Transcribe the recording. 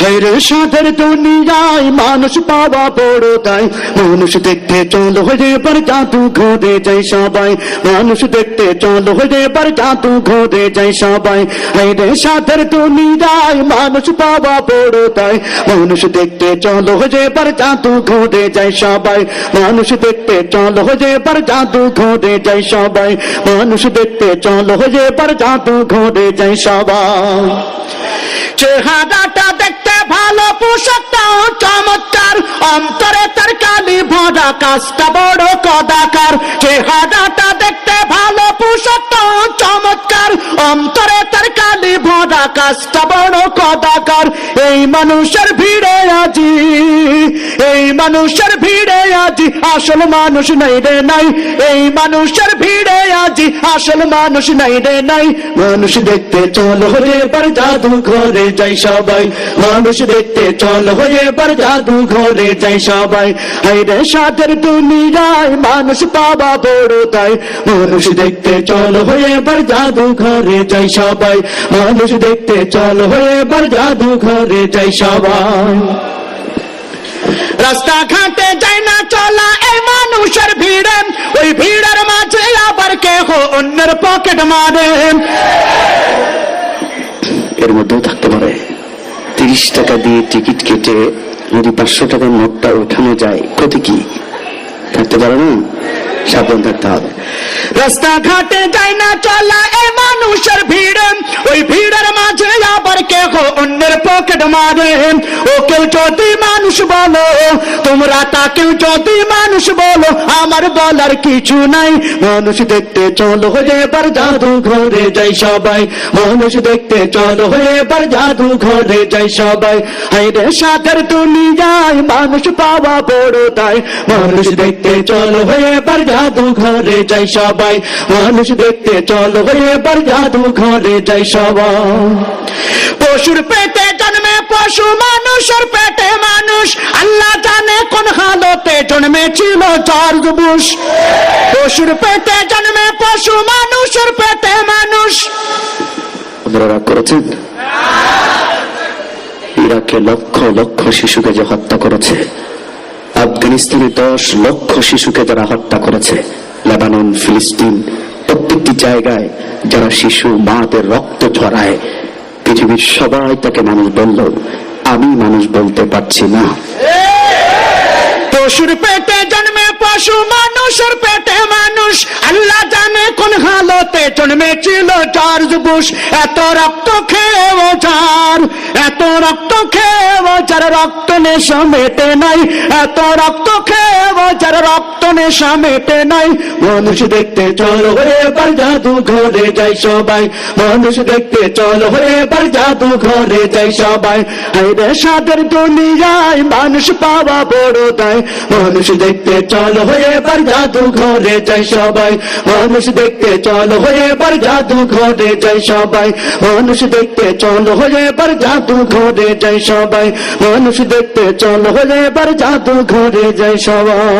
হেরে সাদের দুনিয়ায় মানুষ পাওয়া বড় তাই মানুষ দেখতে চলো হয়ে এবার জাদু ঘরে যাই সবাই। মানুষ দেখতে চলো হয়ে এবার জাদু ঘরে যাই সবাই। হেরে সাদের দুনিয়ায় মানুষ পাওয়া বড় তাই মানুষ দেখতে চলো হয়ে এবার জাদু ঘরে যাই সবাই। মানুষ দেখতে চলো হয়ে এবার জাদু ঘরে যাই সবাই। মানুষ দেখতে চলো হয়ে এবার জাদু ঘরে যাই সবাই। চেহারাটা পোশাকটাও চমৎকার, অন্তরে তার কালি কাজটা বড় কদাকার। চেহারাটা দেখতে ভালো পোশাকটাও চমৎকার, অন্তরে তার কালি ভরা কাজটা বড় কদাকার। এই মানুষের ভিড়ে আজি, এই মানুষের আজি আসল মানুষ নাই রে নাই। এই মানুষের ভিড়ে আজি আসল মানুষ নাই রে নাই। মানুষ দেখতে চলো রে এবার জাদু ঘরে যাই সবাই। মানুষ দেখতে চলো এবার জাদু ঘরে যাই সবাই। হাই রে সাদের মানুষ বড় তাই মানুষ দেখতে চলো এবার জাদু ঘরে যাই সবাই। মানুষ দেখতে চলো এবার জাদু ঘরে যাই সবাই। রাস্তাঘাটে যাই অন্যের পকেট মারে। এর মধ্যেও থাকতে পারে। তিরিশ টাকা দিয়ে টিকিট কেটে যদি পাঁচশো টাকার নোটটা ওঠানো যায়, ক্ষতি কি? থাকতে পারে না? সাবধান থাকতে হবে। রাস্তাঘাটে যাই না চলা এই মানুষের ভিড়ে। ওই ভিড়ের মাঝে আবার কেহ অন্যের পকেট মারে। ও কেউ যদি মানুষ বলো, তোমরা তাকেও যদি মানুষ বলো, আমার বলার কিছু নাই। মানুষ দেখতে চলো এবার জাদু ঘরে যাই সবাই। মানুষ দেখতে চলো এবার জাদু ঘরে যাই সবাই। হাইরে সাদের দুনিয়ায় মানুষ পাওয়া বড় তাই মানুষ দেখতে চলো এবার জাদু ঘরে যাই সবাই। মানুষ দেখতে চলো এবার জাদু ঘরে যাই সবাই। পশুর জন্মে পশু মানুষের পেটে মানুষ। আল্লাহ জানে কোন হালতে জন্মেছিল জর্জ বুশ পশুর পেটে জন্মে পশু মানুষের পেটে মানুষ। রাগ করেছেন? ইরাকে লক্ষ লক্ষ শিশুকে যে হত্যা করেছে। আফগানিস্তানে দশ লক্ষ শিশুকে যারা হত্যা করেছে। লেবানন, ফিলিস্তিন, প্রত্যেকটি জায়গায় যারা শিশু, মাদের রক্ত পৃথিবীর সবাই তাকে মানুষ বলল, আমি মানুষ বলতে পারছি না। পশুর পেটে জন্মে পশু, মানুষের পেটে মানুষ। আল্লাহ জানে কোন হালতে জন্মেছিল জর্জ বুশ এত রক্ত খেয়েও যার, এত রক্ত খেয়েও রক্ত নেশা মেটে নাই, এত রক্ত খেয়েও যার রক্ত নেশা মেটে নাই। মানুষ দেখতে চলো এবার জাদু ঘরে যাই সবাই। মানুষ দেখতে চলো এবার জাদু ঘরে যাই সবাই। হাইরে সাদের দুনিয়ায় মানুষ পাওয়া বড় তাই মানুষ দেখতে চলো এবার জাদু ঘরে যাই সবাই। মানুষ দেখতে চলো এবার জাদু ঘরে যাই সবাই। মানুষ দেখতে চলো এবার জাদু ঘরে যাই সবাই। মানুষ দেখতে চল হলে এবার জাদু ঘরে যাই সবাই।